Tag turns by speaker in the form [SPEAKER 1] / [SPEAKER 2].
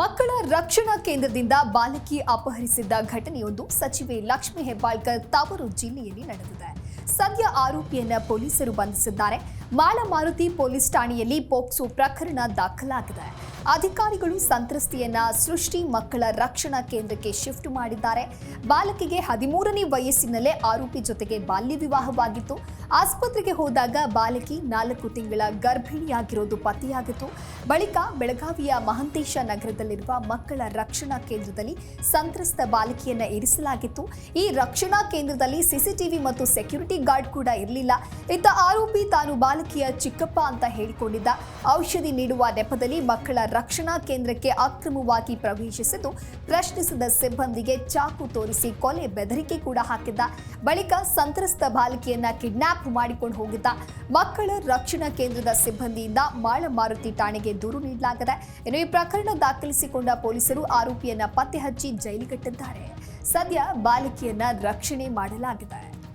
[SPEAKER 1] ಮಕ್ಕಳ ರಕ್ಷಣಾ ಕೇಂದ್ರದಿಂದ ಬಾಲಕಿ ಅಪಹರಿಸಿದ್ದ ಘಟನೆಯೊಂದು ಸಚಿವೆ ಲಕ್ಷ್ಮಿ ಹೆಬ್ಬಾಳ್ಕರ್ ತವರು ಜಿಲ್ಲೆಯಲ್ಲಿ ನಡೆದಿದೆ. ಸದ್ಯ ಆರೋಪಿಯನ್ನ ಪೊಲೀಸರು ಬಂಧಿಸಿದ್ದಾರೆ. ಮಾಳಮಾರುತಿ ಪೊಲೀಸ್ ಠಾಣೆಯಲ್ಲಿ ಪೋಕ್ಸೋ ಪ್ರಕರಣ ದಾಖಲಾಗಿದೆ. ಅಧಿಕಾರಿಗಳು ಸಂತ್ರಸ್ತೆಯನ್ನ ಸೃಷ್ಟಿ ಮಕ್ಕಳ ರಕ್ಷಣಾ ಕೇಂದ್ರಕ್ಕೆ ಶಿಫ್ಟ್ ಮಾಡಿದ್ದಾರೆ. ಬಾಲಕಿಗೆ ಹದಿಮೂರನೇ ವಯಸ್ಸಿನಲ್ಲೇ ಆರೋಪಿ ಜೊತೆಗೆ ಬಾಲ್ಯ ವಿವಾಹವಾಗಿತ್ತು. ಆಸ್ಪತ್ರೆಗೆ ಹೋದಾಗ ಬಾಲಕಿ ನಾಲ್ಕು ತಿಂಗಳ ಗರ್ಭಿಣಿಯಾಗಿರೋದು ಪತ್ತೆಯಾಗಿತ್ತು. ಬಳಿಕ ಬೆಳಗಾವಿಯ ಮಹಂತೇಶ ನಗರದಲ್ಲಿರುವ ಮಕ್ಕಳ ರಕ್ಷಣಾ ಕೇಂದ್ರದಲ್ಲಿ ಸಂತ್ರಸ್ತ ಬಾಲಕಿಯನ್ನ ಇರಿಸಲಾಗಿತ್ತು. ಈ ರಕ್ಷಣಾ ಕೇಂದ್ರದಲ್ಲಿ ಸಿಸಿಟಿವಿ ಮತ್ತು ಸೆಕ್ಯೂರಿಟಿ ಗಾರ್ಡ್ ಕೂಡ ಇರಲಿಲ್ಲ. ಇತ್ತ ಆರೋಪಿ ತಾನು ಬಾಲಕಿಯ ಚಿಕ್ಕಪ್ಪ ಅಂತ ಹೇಳಿಕೊಂಡಿದ್ದ. ಔಷಧಿ ನೀಡುವ ನೆಪದಲ್ಲಿ ಮಕ್ಕಳ ರಕ್ಷಣಾ ಕೇಂದ್ರಕ್ಕೆ ಅಕ್ರಮವಾಗಿ ಪ್ರವೇಶಿಸಿದ್ದು, ಪ್ರಶ್ನಿಸಿದ ಸಿಬ್ಬಂದಿಗೆ ಚಾಕು ತೋರಿಸಿ ಕೊಲೆ ಬೆದರಿಕೆ ಕೂಡ ಹಾಕಿದ್ದ. ಬಳಿಕ ಸಂತ್ರಸ್ತ ಬಾಲಕಿಯನ್ನ ಕಿಡ್ನಾಪ್ ಮಾಡಿಕೊಂಡು ಹೋಗಿದ್ದ ಮಕ್ಕಳ ರಕ್ಷಣಾ ಕೇಂದ್ರದ ಸಿಬ್ಬಂದಿಯಿಂದ ಮಾಳಮಾರುತಿ ಠಾಣೆಗೆ ದೂರು ನೀಡಲಾಗಿದೆ. ಇನ್ನು ಈ ಪ್ರಕರಣ ದಾಖಲಿಸಿಕೊಂಡ ಪೊಲೀಸರು ಆರೋಪಿಯನ್ನ ಪತ್ತೆ ಹಚ್ಚಿ ಜೈಲಿಗಟ್ಟಿದ್ದಾರೆ. ಸದ್ಯ ಬಾಲಕಿಯನ್ನ ರಕ್ಷಣೆ ಮಾಡಲಾಗಿದೆ.